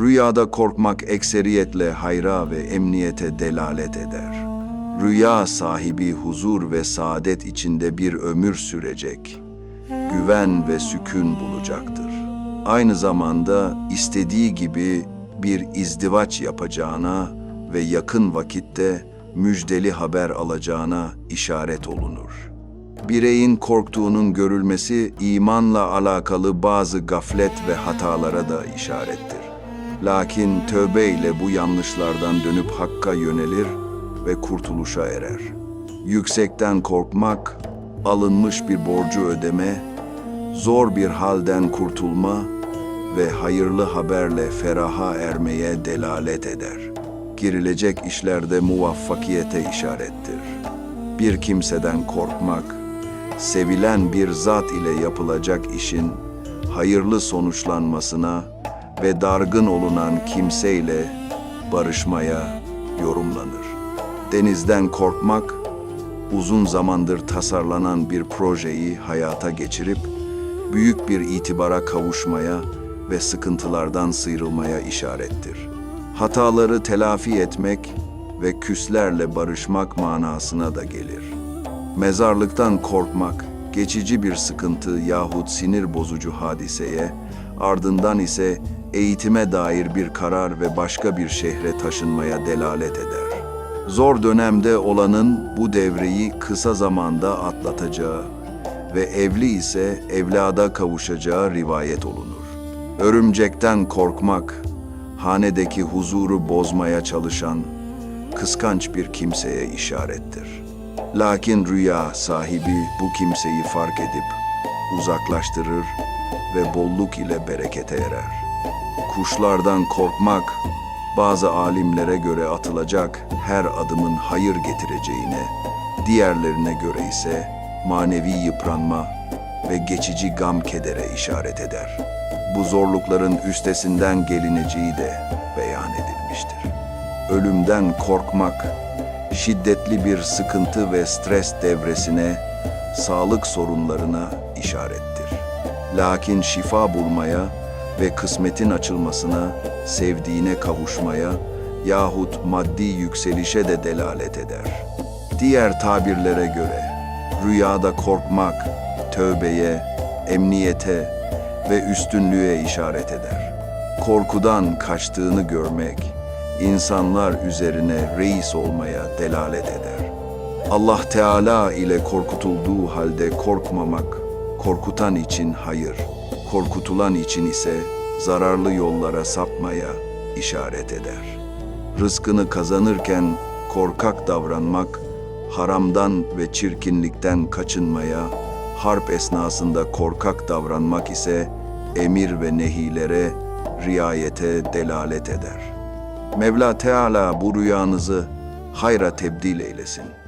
Rüyada korkmak ekseriyetle hayra ve emniyete delalet eder. Rüya sahibi huzur ve saadet içinde bir ömür sürecek. Güven ve sükun bulacaktır. Aynı zamanda istediği gibi bir izdivaç yapacağına ve yakın vakitte müjdeli haber alacağına işaret olunur. Bireyin korktuğunun görülmesi imanla alakalı bazı gaflet ve hatalara da işarettir. Lakin tövbe ile bu yanlışlardan dönüp hakka yönelir ve kurtuluşa erer. Yüksekten korkmak, alınmış bir borcu ödeme, zor bir halden kurtulma ve hayırlı haberle feraha ermeye delalet eder. Girilecek işlerde muvaffakiyete işarettir. Bir kimseden korkmak, sevilen bir zat ile yapılacak işin hayırlı sonuçlanmasına ve dargın olunan kimseyle barışmaya yorumlanır. Denizden korkmak, uzun zamandır tasarlanan bir projeyi hayata geçirip büyük bir itibara kavuşmaya ve sıkıntılardan sıyrılmaya işarettir. Hataları telafi etmek ve küslerle barışmak manasına da gelir. Mezarlıktan korkmak, geçici bir sıkıntı yahut sinir bozucu hadiseye, ardından ise eğitime dair bir karar ve başka bir şehre taşınmaya delalet eder. Zor dönemde olanın bu devreyi kısa zamanda atlatacağı ve evli ise evlada kavuşacağı rivayet olunur. Örümcekten korkmak, hanedeki huzuru bozmaya çalışan, kıskanç bir kimseye işarettir. Lakin rüya sahibi bu kimseyi fark edip uzaklaştırır ve bolluk ile berekete erer. Kuşlardan korkmak, bazı alimlere göre atılacak her adımın hayır getireceğine, diğerlerine göre ise manevi yıpranma ve geçici gam kedere işaret eder. Bu zorlukların üstesinden gelineceği de beyan edilmiştir. Ölümden korkmak, şiddetli bir sıkıntı ve stres devresine, sağlık sorunlarına işarettir. Lakin şifa bulmaya ve kısmetin açılmasına, sevdiğine kavuşmaya yahut maddi yükselişe de delalet eder. Diğer tabirlere göre rüyada korkmak, tövbeye, emniyete ve üstünlüğe işaret eder. Korkudan kaçtığını görmek, insanlar üzerine reis olmaya delalet eder. Allah Teala ile korkutulduğu halde korkmamak, korkutan için hayır, korkutulan için ise zararlı yollara sapmaya işaret eder. Rızkını kazanırken korkak davranmak, haramdan ve çirkinlikten kaçınmaya, harp esnasında korkak davranmak ise emir ve nehilere, riayete delalet eder. Mevla Teala bu rüyanızı hayra tebdil eylesin.